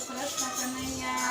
સરસ આપણને અહીંયા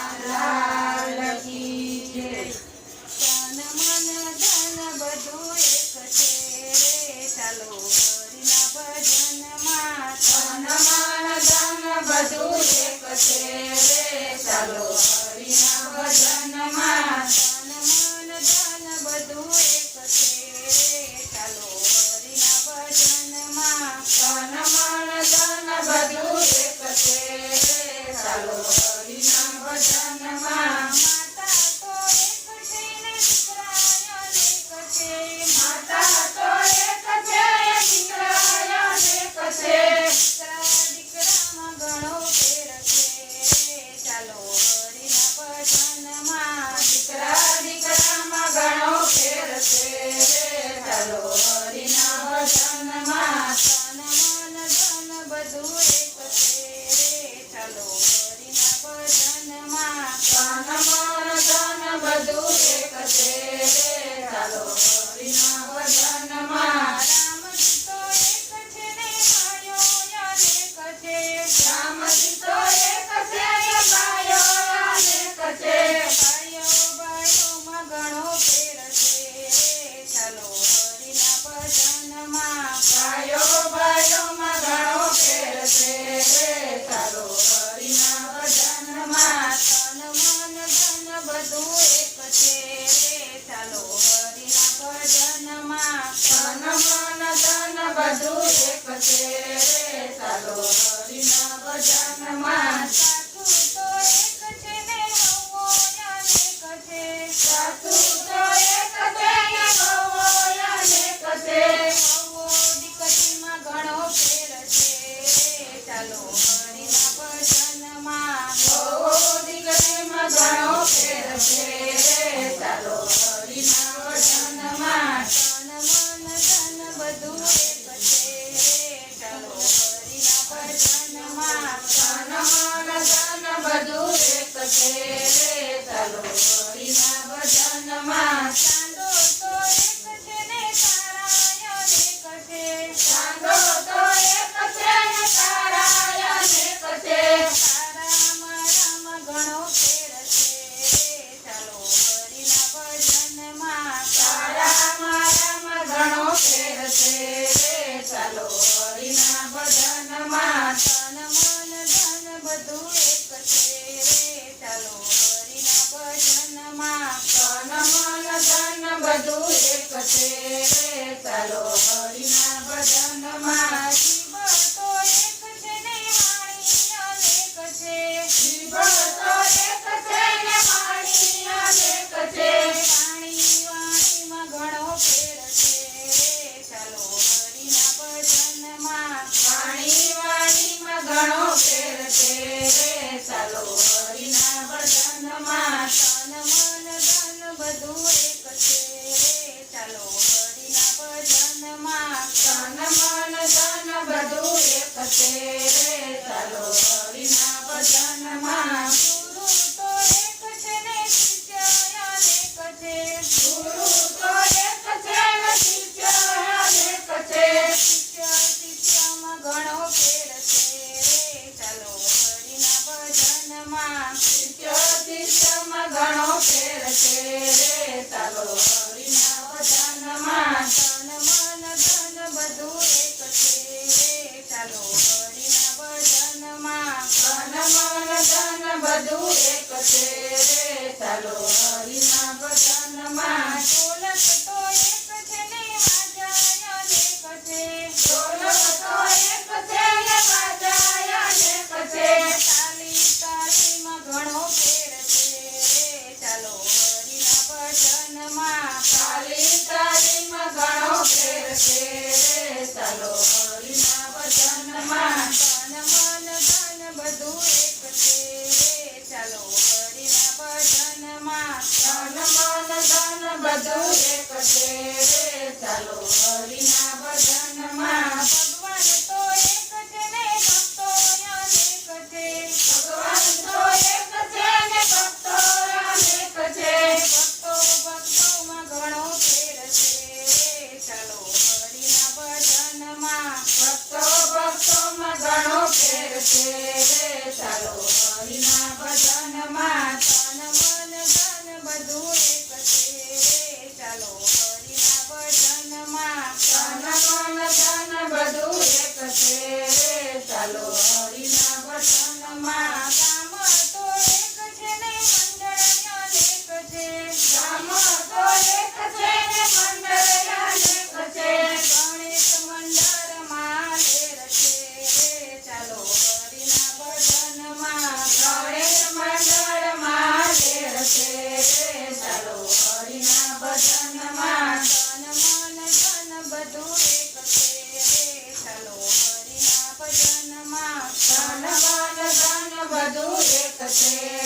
સાધુ એક સાધુ હરિના દીકરીમાં ઘણો ફેર છે ચાલો હરિના ભજનમાં ઘણો ફેર છે ચાલો. ભજનમાં તન મન ધન બધું એક છે ચાલો ஞானமா ચાલો હરિના ભજનમાં તન ધન બધું એક છે ચાલો હરિના ભજનમાં તન ધન બધું એક ચાલો હરિના ध्यान मन ध्यान बदू एक से હરિના